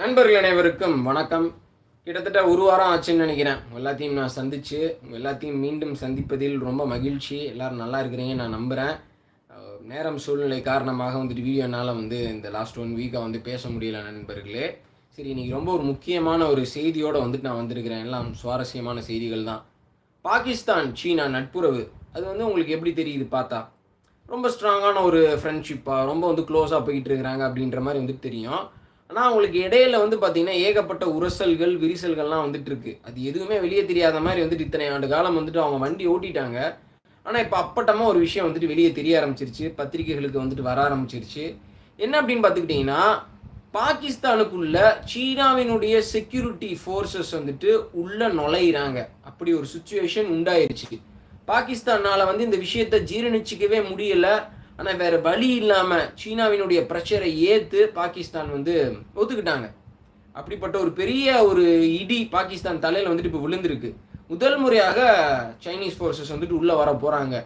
நண்பர்கள் அனைவருக்கும் வணக்கம். கிட்டத்தட்ட ஒரு வாரம் ஆச்சுன்னு நினைக்கிறேன். எல்லாத்தையும் நான் சந்திச்சு எல்லாத்தையும் மீண்டும் சந்திப்பதில் ரொம்ப மகிழ்ச்சி. எல்லாரும் நல்லா இருக்கிறீங்க நான் நம்புகிறேன் நேரம் சூழ்நிலை காரணமாக வந்துட்டு வீடியோ என்னால் வந்து இந்த லாஸ்ட் ஒன் வீக்காக வந்து பேச முடியல நண்பர்களே. சரி இன்னைக்கு ரொம்ப ஒரு முக்கியமான ஒரு செய்தியோடு வந்துட்டு நான் வந்திருக்கிறேன். எல்லாம் சுவாரஸ்யமான செய்திகள் தான். பாகிஸ்தான் சீனா நட்புறவு. அது வந்து உங்களுக்கு எப்படி தெரியுது பார்த்தா? ரொம்ப ஸ்ட்ராங்கான ஒரு ஃப்ரெண்ட்ஷிப்பாக ரொம்ப வந்து க்ளோஸாக போயிட்டு இருக்கிறாங்க அப்படின்ற மாதிரி வந்துட்டு தெரியும். ஆனால் அவங்களுக்கு இடையில வந்து பார்த்தீங்கன்னா ஏகப்பட்ட உரசல்கள் விரிசல்கள்லாம் வந்துட்டு இருக்கு அது எதுவுமே வெளியே தெரியாத மாதிரி வந்துட்டு இத்தனை ஆண்டு காலம் வந்துட்டு அவங்க வண்டி ஓட்டிட்டாங்க. ஆனால் இப்போ அப்பட்டமாக ஒரு விஷயம் வந்துட்டு வெளியே தெரிய ஆரம்பிச்சிருச்சு. பத்திரிகைகளுக்கு வந்துட்டு வர ஆரம்பிச்சிருச்சு. என்ன அப்படின்னு பார்த்துக்கிட்டிங்கன்னா பாகிஸ்தானுக்குள்ள சீனாவினுடைய செக்யூரிட்டி ஃபோர்ஸஸ் வந்துட்டு உள்ள நுழையிறாங்க. அப்படி ஒரு சுச்சுவேஷன் உண்டாயிருச்சு. பாகிஸ்தானால வந்து இந்த விஷயத்தை ஜீரணிச்சிக்கவே முடியல. ஆனால் வேறு வழி இல்லாமல் சீனாவினுடைய பிரஷரை ஏற்று பாகிஸ்தான் வந்து ஒத்துக்கிட்டாங்க. அப்படிப்பட்ட ஒரு பெரிய ஒரு இடி பாகிஸ்தான் தலையில் வந்துட்டு இப்போ விழுந்திருக்கு. முதல் முறையாக சைனீஸ் ஃபோர்ஸஸ் வந்துட்டு உள்ளே வர போகிறாங்க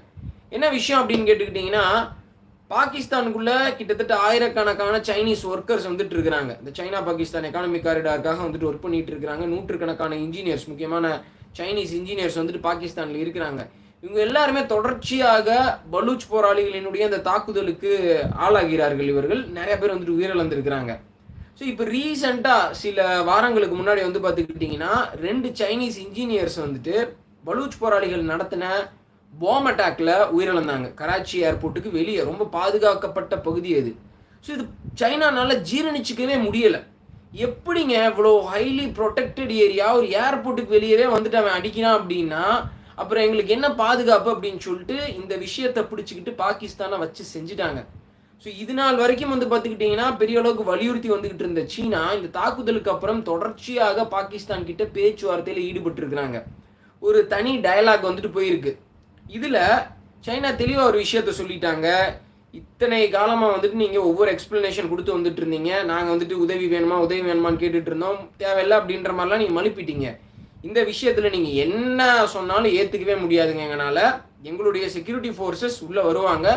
என்ன விஷயம் அப்படின்னு கேட்டுக்கிட்டிங்கன்னா பாகிஸ்தானுக்குள்ளே கிட்டத்தட்ட ஆயிரக்கணக்கான சைனீஸ் ஒர்க்கர்ஸ் வந்துட்டு இருக்கிறாங்க. இந்த சைனா பாகிஸ்தான் எக்கானமி காரிடாருக்காக வந்துட்டு ஒர்க் பண்ணிட்டு இருக்கிறாங்க. நூற்றுக்கணக்கான இன்ஜினியர்ஸ் முக்கியமான சைனீஸ் இன்ஜினியர்ஸ் வந்துட்டு பாகிஸ்தானில் இருக்கிறாங்க. இவங்க எல்லாருமே தொடர்ச்சியாக பலூச் போராளிகளினுடைய அந்த தாக்குதலுக்கு ஆளாகிறார்கள் இவர்கள். நிறைய பேர் வந்துட்டு உயிரிழந்திருக்கிறாங்க. ஸோ இப்போ ரீசெண்டாக சில வாரங்களுக்கு முன்னாடி வந்து பார்த்துக்கிட்டிங்கன்னா ரெண்டு சைனீஸ் இன்ஜினியர்ஸ் வந்துட்டு பலூச் போராளிகள் நடத்தின பாம் அட்டாக்ல உயிரிழந்தாங்க. கராச்சி ஏர்போர்ட்டுக்கு வெளியே. ரொம்ப பாதுகாக்கப்பட்ட பகுதி அது. ஸோ இது சைனானால ஜீரணிச்சிக்கவே முடியலை. எப்படிங்க இவ்வளோ ஹைலி ப்ரொடெக்டட் ஏரியா ஒரு ஏர்போர்ட்டுக்கு வெளியவே வந்துட்டு அவன் அடிக்கிறான் அப்படின்னா அப்புறம் எங்களுக்கு என்ன பாதுகாப்பு அப்படின்னு சொல்லிட்டு இந்த விஷயத்தை பிடிச்சிக்கிட்டு பாகிஸ்தானை வச்சு செஞ்சுட்டாங்க. ஸோ இது நாள் வரைக்கும் வந்து பார்த்துக்கிட்டிங்கன்னா பெரிய அளவுக்கு வலியுறுத்தி வந்துகிட்டு இருந்த சீனா இந்த தாக்குதலுக்கு அப்புறம் தொடர்ச்சியாக பாகிஸ்தான் கிட்ட பேச்சுவார்த்தையில் ஈடுபட்டுருக்கிறாங்க. ஒரு தனி டயலாக் வந்துட்டு போயிருக்கு. இதில் சைனா தெளிவாக ஒரு விஷயத்த சொல்லிட்டாங்க. இத்தனை காலமாக வந்துட்டு நீங்கள் ஒவ்வொரு எக்ஸ்பிளனேஷன் கொடுத்து வந்துட்டு இருந்தீங்க. நாங்கள் வந்துட்டு உதவி வேணுமா உதவி வேணுமான்னு கேட்டுட்டு இருந்தோம். தேவையில்லை அப்படின்ற மாதிரிலாம் நீங்கள் மழுப்பிட்டீங்க. இந்த விஷயத்தில் நீங்கள் என்ன சொன்னாலும் ஏற்றுக்கவே முடியாதுங்க எங்களால் எங்களுடைய செக்யூரிட்டி ஃபோர்ஸஸ் உள்ளே வருவாங்க.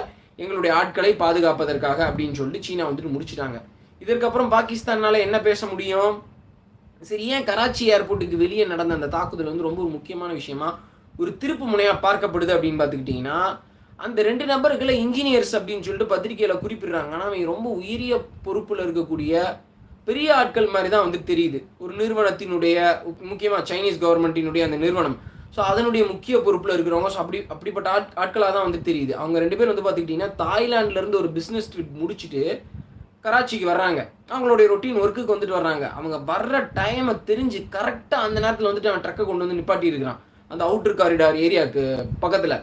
எங்களுடைய ஆட்களை பாதுகாப்பதற்காக அப்படின்னு சொல்லிட்டு சீனா வந்துட்டு முடிச்சிட்டாங்க. இதற்கப்புறம் பாகிஸ்தானால் என்ன பேச முடியும்? சரி ஏன் கராச்சி ஏர்போர்ட்டுக்கு வெளியே நடந்த அந்த தாக்குதல் வந்து ரொம்ப முக்கியமான விஷயமா ஒரு திருப்பு முனையாக பார்க்கப்படுது அப்படின்னு பார்த்துக்கிட்டிங்கன்னா அந்த ரெண்டு நபர்களை இன்ஜினியர்ஸ் அப்படின்னு சொல்லிட்டு பத்திரிகையில் குறிப்பிடுறாங்க. ஆனால் அவங்க ரொம்ப உயரிய பொறுப்பில் இருக்கக்கூடிய பெரிய ஆட்கள் மாதிரி தான் வந்து தெரியுது. ஒரு நிறுவனத்தினுடைய முக்கியமாக சைனீஸ் கவர்மெண்ட்டினுடைய அந்த நிறுவனம். ஸோ அதனுடைய முக்கிய பொறுப்பில் இருக்கிறவங்க ஸோ அப்படி அப்படிப்பட்ட ஆட் ஆட்களாக தான் வந்து தெரியுது. அவங்க ரெண்டு பேர் வந்து பார்த்துக்கிட்டிங்கன்னா தாய்லாண்ட்லேருந்து ஒரு பிஸ்னஸ் ட்ரிப் முடிச்சுட்டு கராச்சிக்கு வர்றாங்க. அவங்களுடைய ரொட்டீன் ஒர்க்குக்கு வந்துட்டு வர்றாங்க. அவங்க வர்ற டைமை தெரிஞ்சு கரெக்டாக அந்த நேரத்தில் வந்துட்டு அவன் ட்ரக்கை கொண்டு வந்து நிப்பாட்டி இருக்கிறான். அந்த அவுட்டர் காரிடார் ஏரியாவுக்கு பக்கத்தில்.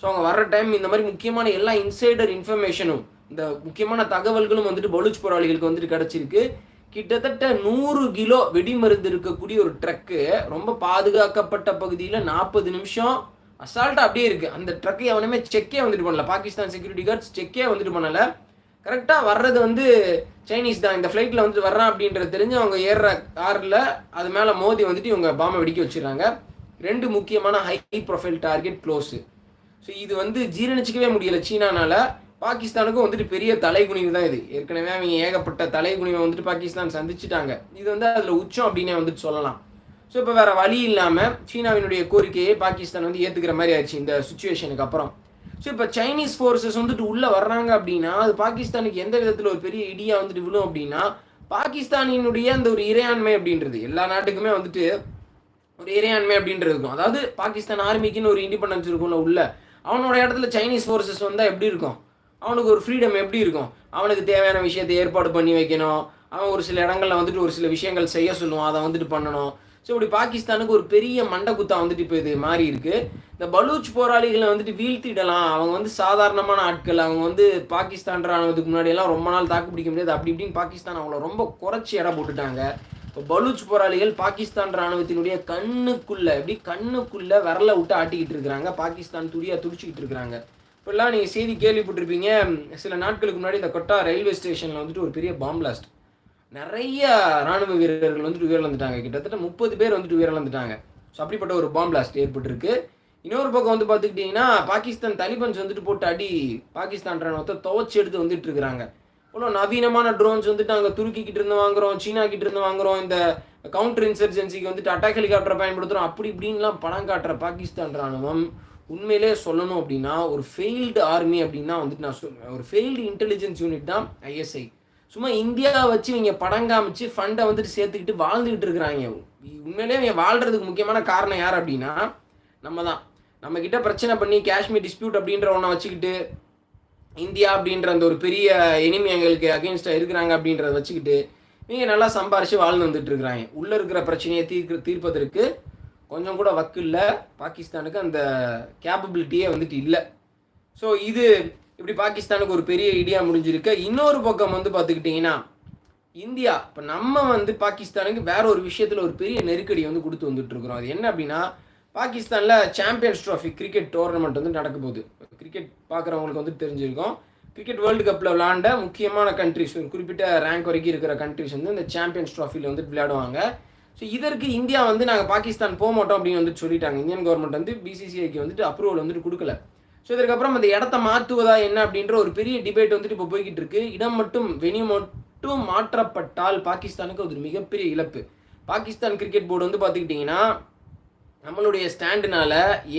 ஸோ அவங்க வர்ற டைம் இந்த மாதிரி முக்கியமான எல்லா இன்சைடர் இன்ஃபர்மேஷனும் இந்த முக்கியமான தகவல்களும் வந்துட்டு பலூச் போராளிகளுக்கு வந்துட்டு கிடச்சிருக்கு. கிட்டத்தட்ட நூறு கிலோ வெடிமருந்து இருக்கக்கூடிய ஒரு ட்ரக்கு ரொம்ப பாதுகாக்கப்பட்ட பகுதியில் நாற்பது நிமிஷம் அசால்ட்டாக அப்படியே இருக்குது அந்த ட்ரக்கை எவனுமே செக்கே வந்துட்டு பண்ணல. பாகிஸ்தான் செக்யூரிட்டி கார்ட்ஸ் செக்கே வந்துட்டு பண்ணலை. கரெக்டாக வர்றது வந்து சைனீஸ் தான். இந்த ஃப்ளைட்டில் வந்துட்டு வர்றான் அப்படின்றது தெரிஞ்சு அவங்க ஏறுற காரில் அது மேலே மோதி வந்துட்டு இவங்க பாம்பை வெடிக்க வச்சிடுறாங்க. ரெண்டு முக்கியமான high profile target close so இது வந்து ஜீரணிச்சிக்கவே முடியல சீனானால். பாகிஸ்தானுக்கும் வந்துட்டு பெரிய தலைகுனிவு தான் இது. ஏற்கனவே அவங்க ஏகப்பட்ட தலைகுனிவை வந்துட்டு பாகிஸ்தான் சந்திச்சிட்டாங்க. இது வந்து அதில் உச்சம் அப்படின்னே வந்துட்டு சொல்லலாம். ஸோ இப்போ வேற வழி இல்லாமல் சீனாவினுடைய கோரிக்கையை பாகிஸ்தான் வந்து ஏற்றுக்கிற மாதிரி ஆயிடுச்சு இந்த சுச்சுவேஷனுக்கு அப்புறம். ஸோ இப்போ சைனீஸ் ஃபோர்ஸஸ் வந்துட்டு உள்ளே வர்றாங்க அப்படின்னா அது பாகிஸ்தானுக்கு எந்த விதத்தில் ஒரு பெரிய இடியாக வந்துட்டு விழும் அப்படின்னா பாகிஸ்தானினுடைய அந்த ஒரு இறையாண்மை அப்படின்றது. எல்லா நாட்டுக்குமே வந்துட்டு ஒரு இறையாண்மை அப்படின்றது இருக்கும். அதாவது பாகிஸ்தான் ஆர்மிக்குன்னு ஒரு இண்டிபெண்டன்ஸ் இருக்கும்ல உள்ள. அவனோட இடத்துல சைனீஸ் ஃபோர்ஸஸ் வந்தால் எப்படி இருக்கும்? அவனுக்கு ஒரு ஃப்ரீடம் எப்படி இருக்கும்? அவனுக்கு தேவையான விஷயத்தை ஏற்பாடு பண்ணி வைக்கணும். அவன் ஒரு சில இடங்களில் வந்துட்டு ஒரு சில விஷயங்கள் செய்ய சொல்லுவான் அதை வந்துட்டு பண்ணணும். ஸோ இப்படி பாகிஸ்தானுக்கு ஒரு பெரிய மண்டகுத்தா வந்துட்டு இப்போ இது மாறி இருக்கு. இந்த பலூச் போராளிகளை வந்துட்டு வீழ்த்திடலாம். அவங்க வந்து சாதாரணமான ஆட்கள். அவங்க வந்து பாகிஸ்தான் ராணுவத்துக்கு முன்னாடி எல்லாம் ரொம்ப நாள் தாக்கு பிடிக்க முடியாது. அப்படி இப்படின்னு பாகிஸ்தான் அவங்கள ரொம்ப குறைச்சி இடம் போட்டுட்டாங்க. இப்போ பலூச் போராளிகள் பாகிஸ்தான் ராணுவத்தினுடைய கண்ணுக்குள்ள எப்படி கண்ணுக்குள்ள விரல விட்டு ஆட்டிக்கிட்டு இருக்கிறாங்க. பாகிஸ்தான் துடியா துடிச்சிக்கிட்டு இருக்கிறாங்க. இப்படிலாம் நீங்கள் செய்தி கேள்விப்பட்டிருப்பீங்க. சில நாட்களுக்கு முன்னாடி இந்த கொட்டா ரயில்வே ஸ்டேஷனில் வந்துட்டு ஒரு பெரிய பாம் பிளாஸ்ட் நிறைய ராணுவ வீரர்கள் வந்துட்டு உயிரிழந்துட்டாங்க. கிட்டத்தட்ட முப்பது பேர் வந்துட்டு உயிரிழந்துட்டாங்க. ஸோ அப்படிப்பட்ட ஒரு பாம் பிளாஸ்ட் ஏற்பட்டிருக்கு. இன்னொரு பக்கம் வந்து பார்த்துக்கிட்டிங்கன்னா பாகிஸ்தான் தலிபன்ஸ் வந்துட்டு போட்டு அடி பாகிஸ்தான் ராணுவத்தை துவச்சி எடுத்து வந்துட்டு இருக்கிறாங்க. இவ்வளோ நவீனமான ட்ரோன்ஸ் வந்துட்டு நாங்கள் துருக்கிக்கிட்டு இருந்து வாங்குறோம் சீனா கிட்ட இருந்து வாங்குறோம். இந்த கவுண்டர் இன்சர்ஜென்சிக்கு வந்துட்டு அட்டாக் ஹெலிகாப்டர் பயன்படுத்துகிறோம் அப்படி இப்படின்லாம் படம் காட்டுற பாகிஸ்தான் ராணுவம் உண்மையிலே சொல்லணும் அப்படின்னா ஒரு ஃபெயில்டு ஆர்மி அப்படின்னா வந்துட்டு நான் சொல் ஒரு ஃபெயில்டு இன்டெலிஜென்ஸ் யூனிட் தான் ஐஎஸ்ஐ சும்மா இந்தியாவை வச்சு இவங்க படம் காமிச்சு ஃபண்டை வந்துட்டு சேர்த்துக்கிட்டு வாழ்ந்துக்கிட்டு இருக்கிறாங்க. உண்மையிலே இவங்க வாழ்கிறதுக்கு முக்கியமான காரணம் யார் அப்படின்னா நம்ம தான். நம்ம கிட்ட பிரச்சனை பண்ணி காஷ்மீர் டிஸ்பியூட் அப்படின்ற ஒன்றை வச்சுக்கிட்டு இந்தியா அப்படின்ற அந்த ஒரு பெரிய எனிமி எங்களுக்கு அகேன்ஸ்டாக இருக்கிறாங்க அப்படின்றத வச்சுக்கிட்டு இவங்க நல்லா சம்பாரித்து வாழ்ந்து வந்துட்டு இருக்கிறாங்க. உள்ளே இருக்கிற பிரச்சனையை தீர்க்க தீர்ப்பதற்கு கொஞ்சம் கூட வக்கு இல்லை. பாகிஸ்தானுக்கு அந்த கேப்பபிலிட்டியே வந்துட்டு இல்லை. ஸோ இது இப்படி பாகிஸ்தானுக்கு ஒரு பெரிய ஐடியா முடிஞ்சிருக்கு. இன்னொரு பக்கம் வந்து பார்த்துக்கிட்டிங்கன்னா இந்தியா இப்போ நம்ம வந்து பாகிஸ்தானுக்கு வேற ஒரு விஷயத்தில் ஒரு பெரிய நெருக்கடி வந்து கொடுத்து வந்துட்டுருக்குறோம். அது என்ன அப்படின்னா பாகிஸ்தானில் சாம்பியன்ஸ் ட்ராஃபி கிரிக்கெட் டோர்னமெண்ட் வந்து நடக்க போகுது. கிரிக்கெட் பார்க்குறவங்களுக்கு வந்து தெரிஞ்சிருக்கும். கிரிக்கெட் வேர்ல்டு கப்பில் விளாண்ட முக்கியமான கண்ட்ரிஸ் ஒரு குறிப்பிட்ட ரேங்க் வரைக்கும் இருக்கிற கண்ட்ரிஸ் வந்து இந்த சாம்பியன்ஸ் ட்ராஃபியில் வந்து விளையாடுவாங்க. ஸோ இதற்கு இந்தியா வந்து நாங்கள் பாகிஸ்தான் போக மாட்டோம் அப்படின்னு வந்துட்டு சொல்லிட்டாங்க. இந்தியன் கவர்மெண்ட் வந்து பிசிசிஐக்கு வந்துட்டு அப்ரூவல் வந்துட்டு கொடுக்கல. ஸோ இதற்கப்புறம் அந்த இடத்த மாற்றுவதா என்ன அப்படின்ற ஒரு பெரிய டிபேட் வந்துட்டு இப்போ போய்கிட்டு இருக்கு. இடம் மட்டும் வெனியூ மட்டும் மாற்றப்பட்டால் பாகிஸ்தானுக்கு அது ஒரு மிகப்பெரிய இழப்பு. பாகிஸ்தான் கிரிக்கெட் போர்டு வந்து பார்த்துக்கிட்டிங்கன்னா நம்மளுடைய ஸ்டாண்டுனால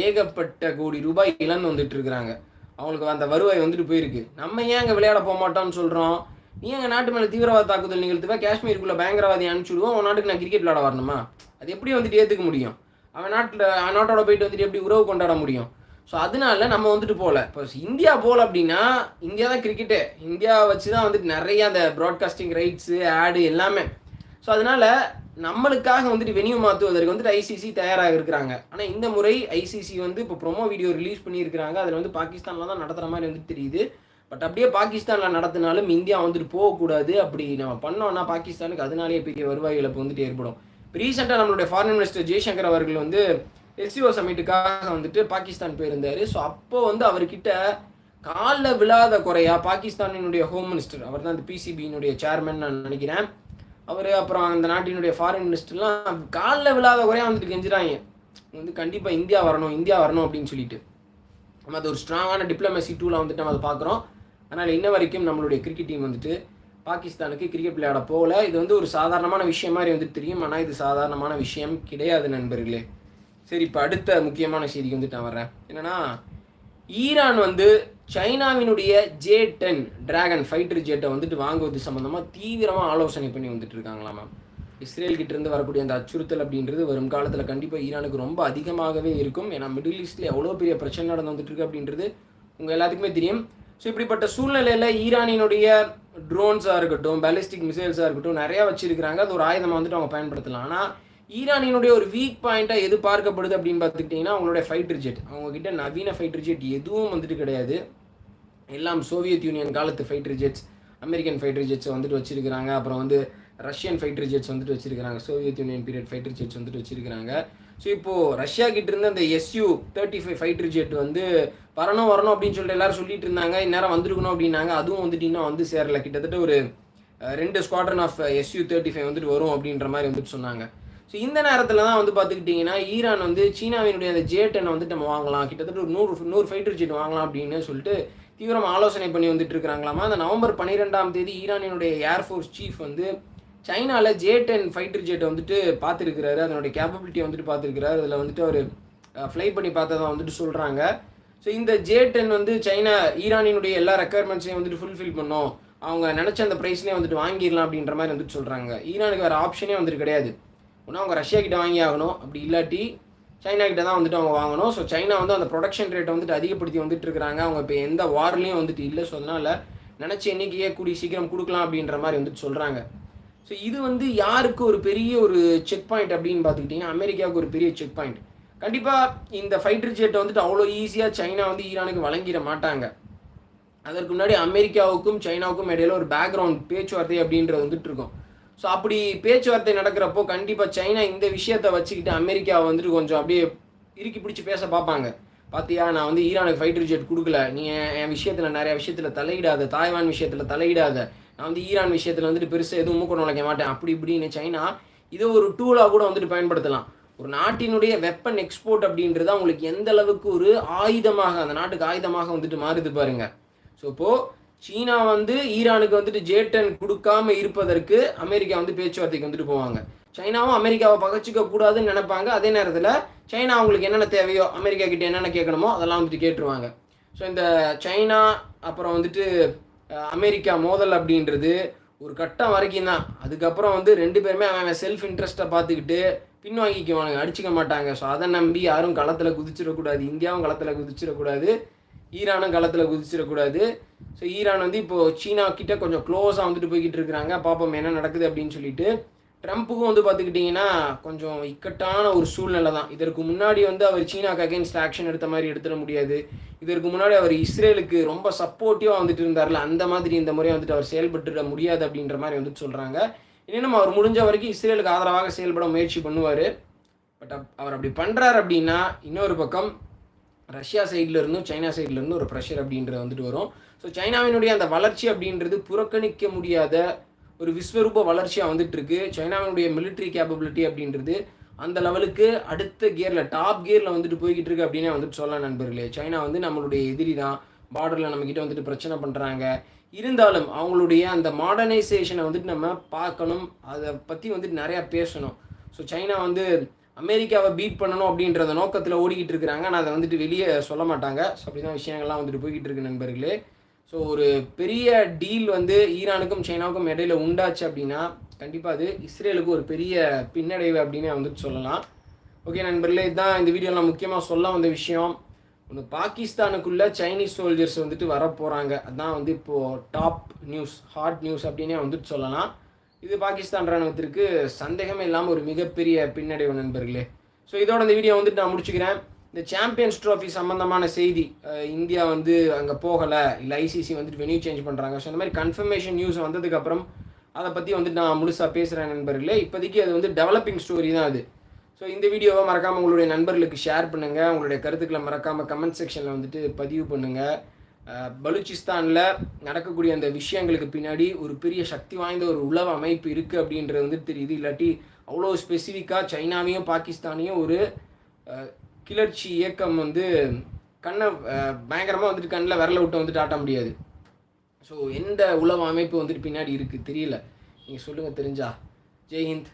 ஏகப்பட்ட கோடி ரூபாய் இழந்து வந்துட்டு இருக்கிறாங்க. அவங்களுக்கு அந்த வருவாய் வந்துட்டு போயிருக்கு. நம்ம ஏன் அங்கே விளையாட போக மாட்டோம்னு சொல்கிறோம் நீ எங்கள் நாட்டு மேலே தீவிரவாத தாக்குதல் நிகழ்த்துவா காஷ்மீருக்குள்ளே பயங்கரவாதி அனுப்பிச்சுடுவோம் உன் நாட்டுக்கு நான் கிரிக்கெட் விளாட வரணுமா? அது எப்படி வந்துட்டு ஏற்றுக்க முடியும்? அவன் நாட்டில் நாட்டோட போயிட்டு வந்துட்டு எப்படி உறவு கொண்டாட முடியும்? ஸோ அதனால நம்ம வந்துட்டு போகல. இப்போ இந்தியா போகல அப்படின்னா இந்தியா தான் கிரிக்கெட்டு இந்தியா வச்சு தான் வந்துட்டு நிறைய அந்த ப்ராட்காஸ்டிங் ரைட்ஸு ஆடு எல்லாமே. ஸோ அதனால நம்மளுக்காக வந்துட்டு வெனியூ மாற்றுவதற்கு வந்துட்டு ஐசிசி தயாராக இருக்கிறாங்க. ஆனால் இந்த முறை ஐசிசி வந்து இப்போ ப்ரொமோ வீடியோ ரிலீஸ் பண்ணியிருக்கிறாங்க. அதில் வந்து பாகிஸ்தானில் தான் நடத்துகிற மாதிரி வந்துட்டு தெரியுது. பட் அப்படியே பாகிஸ்தானில் நடத்தினாலும் இந்தியா வந்துட்டு போகக்கூடாது. அப்படி நம்ம பண்ணோம்னா பாகிஸ்தானுக்கு அதனாலேயே பெரிய வருவாய் இழப்பு வந்துட்டு ஏற்படும். இப்போ ரீசெண்டாக நம்மளுடைய ஃபாரின் மினிஸ்டர் ஜெய்சங்கர் அவர்கள் வந்து எஸ்சிஓ சமிட்டுக்காக வந்துட்டு பாகிஸ்தான் போயிருந்தார். ஸோ அப்போ வந்து அவர்கிட்ட காலில் விழாத குறையா பாகிஸ்தானினுடைய ஹோம் மினிஸ்டர் அவர் தான் இந்த பிசிபியினுடைய சேர்மன் நான் நினைக்கிறேன். அவர் அப்புறம் அந்த நாட்டினுடைய ஃபாரின் மினிஸ்டர்லாம் காலில் விழாத குறையா வந்துட்டு கெஞ்சுறாங்க. வந்து கண்டிப்பாக இந்தியா வரணும் இந்தியா வரணும் அப்படின்னு சொல்லிட்டு. நம்ம அது ஒரு ஸ்ட்ராங்கான டிப்ளமசி டூலாக வந்துட்டு நம்ம அதை பார்க்குறோம் அதனால் இன்ன வரைக்கும் நம்மளுடைய கிரிக்கெட் டீம் வந்துட்டு பாகிஸ்தானுக்கு கிரிக்கெட் விளையாட போகல. இது வந்து ஒரு சாதாரணமான விஷயம் மாதிரி வந்துட்டு தெரியும். ஆனால் இது சாதாரணமான விஷயம் கிடையாது நண்பர்களே. சரி இப்போ அடுத்த முக்கியமான செய்திக்கு வந்துட்டு நான் வர்றேன். என்னென்னா ஈரான் வந்து சைனாவினுடைய ஜே டென் டிராகன் ஃபைட்டர் ஜெட்டை வந்துட்டு வாங்குவது சம்மந்தமாக தீவிரமாக ஆலோசனை பண்ணி வந்துட்டு இருக்காங்களா மேம் இஸ்ரேல் இருந்து வரக்கூடிய அந்த அச்சுறுத்தல் அப்படின்றது வரும் காலத்தில் கண்டிப்பாக ஈரானுக்கு ரொம்ப அதிகமாகவே இருக்கும். ஏன்னா மிடில் ஈஸ்டில் எவ்வளோ பெரிய பிரச்சனை நடந்து வந்துட்டு இருக்கு அப்படின்றது உங்கள் எல்லாத்துக்குமே தெரியும். ஸோ இப்படிப்பட்ட சூழ்நிலையில் ஈரானினுடைய ட்ரோன்ஸாக இருக்கட்டும் பேலிஸ்டிக் மிசைல்ஸாக இருக்கட்டும் நிறையா வச்சுருக்கிறாங்க. அது ஒரு ஆயுதமாக வந்துட்டு அவங்க பயன்படுத்தலாம். ஆனால் ஈரானினுடைய ஒரு வீக் பாயிண்ட்டாக எது பார்க்கப்படுது அப்படின்னு பார்த்துக்கிட்டிங்கன்னா அவங்களுடைய ஃபைட்டர் ஜெட் அவங்கக்கிட்ட நவீன ஃபைட்டர் ஜெட் எதுவும் வந்துட்டு கிடையாது. எல்லாம் சோவியத் யூனியன் காலத்து ஃபைட்டர் ஜெட்ஸ் அமெரிக்கன் ஃபைட்டர் ஜெட்ஸை வந்துட்டு வச்சுருக்கிறாங்க. அப்புறம் வந்து ரஷ்யன் ஃபைட்டர் ஜெட்ஸ் வந்துட்டு வச்சிருக்காங்க Soviet Union period fighter jets வந்துட்டு வச்சிருக்காங்க ஸோ இப்போது ரஷ்யா கிட்ட இருந்து அந்த SU thirty five fighter jet வந்து வரணும் வரணும் அப்படின்னு சொல்லிட்டு எல்லாரும் சொல்லிட்டு இருந்தாங்க. இந்நேரம் வந்திருக்கணும் அப்படின்னாங்க. அதுவும் வந்துட்டு இன்னும் வந்து சேரல. கிட்டத்தட்ட ஒரு ரெண்டு squadron of SU thirty five வந்துட்டு வரும் அப்படின்ற மாதிரி வந்துட்டு சொன்னாங்க. ஸோ இந்த நேரத்தில் தான் வந்து பார்த்துக்கிட்டிங்கன்னா ஈரான் வந்து சீனாவினுடைய அந்த ஜே டென்னை வந்துட்டு நம்ம வாங்கலாம். கிட்டத்தட்ட ஒரு நூறு நூறு ஃபைட்டர் ஜெட் வாங்கலாம் அப்படின்னு சொல்லிட்டு தீவிரம் ஆலோசனை பண்ணி வந்துட்டு இருக்கிறாங்களாமா? அந்த நவம்பர் பன்னிரெண்டாம் தேதி ஈரானினுடைய ஏர்ஃபோர்ஸ் சீஃப் வந்து சைனாவில் ஜே டென் ஃபைட்டர் ஜெட்டை வந்துட்டு பார்த்துருக்கிறாரு. அதனுடைய கேப்பபிலிட்டி வந்துட்டு பார்த்துருக்கிறாரு. அதில் வந்துட்டு அவர் ஃப்ளை பண்ணி பார்த்ததான் வந்துட்டு சொல்கிறாங்க ஸோ இந்த ஜே டென் வந்து சைனா ஈரானினுடைய எல்லா ரெக்குயர்மெண்ட்ஸையும் வந்துட்டு ஃபுல்ஃபில் பண்ணோம். அவங்க நினச்ச அந்த ப்ரைஸ்லேயே வந்துட்டு வாங்கிடலாம் அப்படின்ற மாதிரி வந்துட்டு சொல்கிறாங்க ஈரானுக்கு வேறு ஆப்ஷனே வந்துட்டு கிடையாது. ஒன்றும் அவங்க ரஷ்யா கிட்ட வாங்கி ஆகணும். அப்படி இல்லாட்டி சைனா கிட்ட தான் வந்துட்டு அவங்க வாங்கணும். ஸோ சைனா வந்து அந்த ப்ரொடக்ஷன் ரேட்டை வந்துட்டு அதிகப்படுத்தி வந்துட்டு இருக்கிறாங்க. அவங்க இப்போ எந்த வார்லேயும் வந்துட்டு இல்லை. ஸோ அதனால் நினச்ச எண்ணிக்கையே கூடி சீக்கிரம் கொடுக்கலாம் அப்படின்ற மாதிரி வந்துட்டு சொல்கிறாங்க ஸோ இது வந்து யாருக்கு ஒரு பெரிய ஒரு செக் பாயிண்ட் அப்படின்னு பார்த்துக்கிட்டிங்கன்னா அமெரிக்காவுக்கு ஒரு பெரிய செக் பாயிண்ட் கண்டிப்பாக இந்த ஃபைட்டர் ஜெட்டை வந்துட்டு அவ்வளோ ஈஸியாக சைனா வந்து ஈரானுக்கு வழங்கிட மாட்டாங்க. அதற்கு முன்னாடி அமெரிக்காவுக்கும் சைனாவுக்கும் இடையில ஒரு பேக்ரவுண்ட் பேச்சுவார்த்தை அப்படின்றது வந்துட்டு இருக்கும். ஸோ அப்படி பேச்சுவார்த்தை நடக்கிறப்போ கண்டிப்பாக சைனா இந்த விஷயத்தை வச்சுக்கிட்டு அமெரிக்காவை வந்துட்டு கொஞ்சம் அப்படியே இறுக்கி பிடிச்சி பேச பார்ப்பாங்க. பார்த்தியா நான் வந்து ஈரானுக்கு ஃபைட்டர் ஜெட் கொடுக்கல. நீ என் என் விஷயத்தில் நிறைய விஷயத்தில் தலையிடாத தாய்வான் விஷயத்தில் தலையிடாத. நான் வந்து ஈரான் விஷயத்தில் வந்துட்டு பெருசாக எதுவும் மூக்க நுழைக்க மாட்டேன். அப்படி இப்படின்னு சைனா இதை ஒரு டூலாக கூட வந்துட்டு பயன்படுத்தலாம். ஒரு நாட்டினுடைய வெப்பன் எக்ஸ்போர்ட் அப்படின்றது அவங்களுக்கு எந்த அளவுக்கு ஒரு ஆயுதமாக அந்த நாட்டுக்கு ஆயுதமாக வந்துட்டு மாறுது பாருங்க. ஸோ இப்போது சீனா வந்து ஈரானுக்கு வந்துட்டு ஜே டென் கொடுக்காம இருப்பதற்கு அமெரிக்கா வந்து பேச்சுவார்த்தைக்கு வந்துட்டு போவாங்க. சைனாவும் அமெரிக்காவை பகச்சிக்க கூடாதுன்னு நினைப்பாங்க. அதே நேரத்தில் சைனா அவங்களுக்கு என்னென்ன தேவையோ அமெரிக்கா கிட்ட என்னென்ன கேட்கணுமோ அதெல்லாம் வந்துட்டு கேட்டுருவாங்க. ஸோ இந்த சைனா அப்புறம் வந்துட்டு அமெரிக்கா மோதல் அப்படின்றது ஒரு கட்டம் வரைக்கும் தான் அதுக்கப்புறம் வந்து ரெண்டு பேருமே அவன் செல்ஃப் இன்ட்ரெஸ்ட்டை பார்த்துக்கிட்டு பின்வாங்கிக்குவானுங்க. அடிச்சுக்க மாட்டாங்க. ஸோ அதை நம்பி யாரும் களத்தில் குதிச்சிடக்கூடாது. இந்தியாவும் களத்தில் குதிச்சிடக்கூடாது. ஈரானும் களத்தில் குதிச்சிடக்கூடாது. ஸோ ஈரான் வந்து இப்போது சீனா கிட்ட கொஞ்சம் க்ளோஸாக வந்துட்டு போய்கிட்டு இருக்கிறாங்க. பார்ப்போம் என்ன நடக்குது அப்படின்னு சொல்லிட்டு. ட்ரம்ப்புக்கும் வந்து பார்த்துக்கிட்டிங்கன்னா கொஞ்சம் இக்கட்டான ஒரு சூழ்நிலை தான். இதற்கு முன்னாடி வந்து அவர் சீனாக்கு அகைன்ஸ்ட் ஆக்ஷன் எடுத்த மாதிரி எடுத்துட முடியாது. இதற்கு முன்னாடி அவர் இஸ்ரேலுக்கு ரொம்ப சப்போர்ட்டிவாக வந்துட்டு இருந்தார்ல அந்த மாதிரி இந்த முறை வந்துட்டு அவர் செயல்பட்டுட முடியாது அப்படின்ற மாதிரி வந்துட்டு சொல்கிறாங்க இன்னும் அவர் முடிஞ்ச வரைக்கும் இஸ்ரேலுக்கு ஆதரவாக செயல்பட முயற்சி பண்ணுவார். பட் அவர் அப்படி பண்ணுறாரு அப்படின்னா இன்னொரு பக்கம் ரஷ்யா சைடில் இருந்தும் சைனா சைடில் இருந்தும் ஒரு ப்ரெஷர் அப்படின்றது வந்துட்டு வரும். ஸோ சைனாவினுடைய அந்த வளர்ச்சி அப்படின்றது புறக்கணிக்க முடியாத ஒரு விஸ்வரூப வளர்ச்சியாக வந்துட்டு இருக்கு சைனாவினுடைய மிலிட்ரி கேப்பபிலிட்டி அப்படின்றது அந்த லெவலுக்கு அடுத்த கியரில் டாப் கியரில் வந்துட்டு போய்கிட்டு இருக்கு அப்படின்னே வந்துட்டு சொல்லலாம் நண்பர்களே. சைனா வந்து நம்மளுடைய எதிரி தான் பார்டரில் நம்மக்கிட்ட வந்துட்டு பிரச்சனை பண்ணுறாங்க இருந்தாலும் அவங்களுடைய அந்த மாடர்னைசேஷனை வந்துட்டு நம்ம பார்க்கணும். அதை பற்றி வந்துட்டு நிறையா பேசணும். ஸோ சைனா வந்து அமெரிக்காவை பீட் பண்ணணும் அப்படின்றத நோக்கத்தில் ஓடிக்கிட்டு இருக்கிறாங்க. ஆனால் அதை வந்துட்டு வெளியே சொல்ல மாட்டாங்க. ஸோ அப்படி தான் விஷயங்கள்லாம் வந்துட்டு போய்கிட்டு இருக்கு நண்பர்களே. ஸோ ஒரு பெரிய டீல் வந்து ஈரானுக்கும் சைனாவுக்கும் இடையில உண்டாச்சு அப்படின்னா கண்டிப்பாக அது இஸ்ரேலுக்கு ஒரு பெரிய பின்னடைவு அப்படின்னு வந்துட்டு சொல்லலாம். ஓகே நண்பர்களே இதுதான் இந்த வீடியோவில் முக்கியமாக சொல்ல வந்த விஷயம். ஒன்று பாகிஸ்தானுக்குள்ளே சைனீஸ் சோல்ஜர்ஸ் வந்துட்டு வர போகிறாங்க அதான் வந்து இப்போது டாப் நியூஸ் ஹாட் நியூஸ் அப்படின்னே வந்துட்டு சொல்லலாம். இது பாகிஸ்தான் ராணுவத்திற்கு சந்தேகமே இல்லாமல் ஒரு மிகப்பெரிய பின்னடைவு நண்பர்களே. ஸோ இதோட இந்த வீடியோ வந்துட்டு நான் முடிச்சுக்கிறேன். இந்த சாம்பியன்ஸ் ட்ரோஃபி சம்மந்தமான செய்தி இந்தியா வந்து அங்கே போகலை. இல்லை ஐசிசி வந்துட்டு வெனியூ சேஞ்ச் பண்ணுறாங்க ஸோ இந்த மாதிரி கன்ஃபர்மேஷன் நியூஸ் வந்ததுக்கப்புறம் அதை பற்றி வந்துட்டு நான் முழுசாக பேசுகிறேன் நண்பர்களே. இப்போதைக்கு அது வந்து டெவலப்பிங் ஸ்டோரி தான் அது. ஸோ இந்த வீடியோவை மறக்காமல் உங்களுடைய நண்பர்களுக்கு ஷேர் பண்ணுங்கள் உங்களுடைய கருத்துக்களை மறக்காமல் கமெண்ட் செக்ஷனில் வந்துட்டு பதிவு பண்ணுங்கள் பலூச்சிஸ்தானில் நடக்கக்கூடிய அந்த விஷயங்களுக்கு பின்னாடி ஒரு பெரிய சக்தி வாய்ந்த ஒரு உளவு அமைப்பு இருக்குது அப்படின்றது வந்து தெரியுது. இல்லாட்டி அவ்வளோ ஸ்பெசிஃபிக்காக சைனாவையும் பாகிஸ்தானையும் ஒரு கிளர்ச்சி இயக்கம் வந்து கண்ணை பயங்கரமாக வந்துட்டு கண்ணில் விரல விட்டு வந்துட்டு ஆட்ட முடியாது. ஸோ எந்த உளவு அமைப்பு வந்துட்டு பின்னாடி இருக்குது தெரியல. நீங்கள் சொல்லுங்கள் தெரிஞ்சா. ஜெய்ஹிந்த்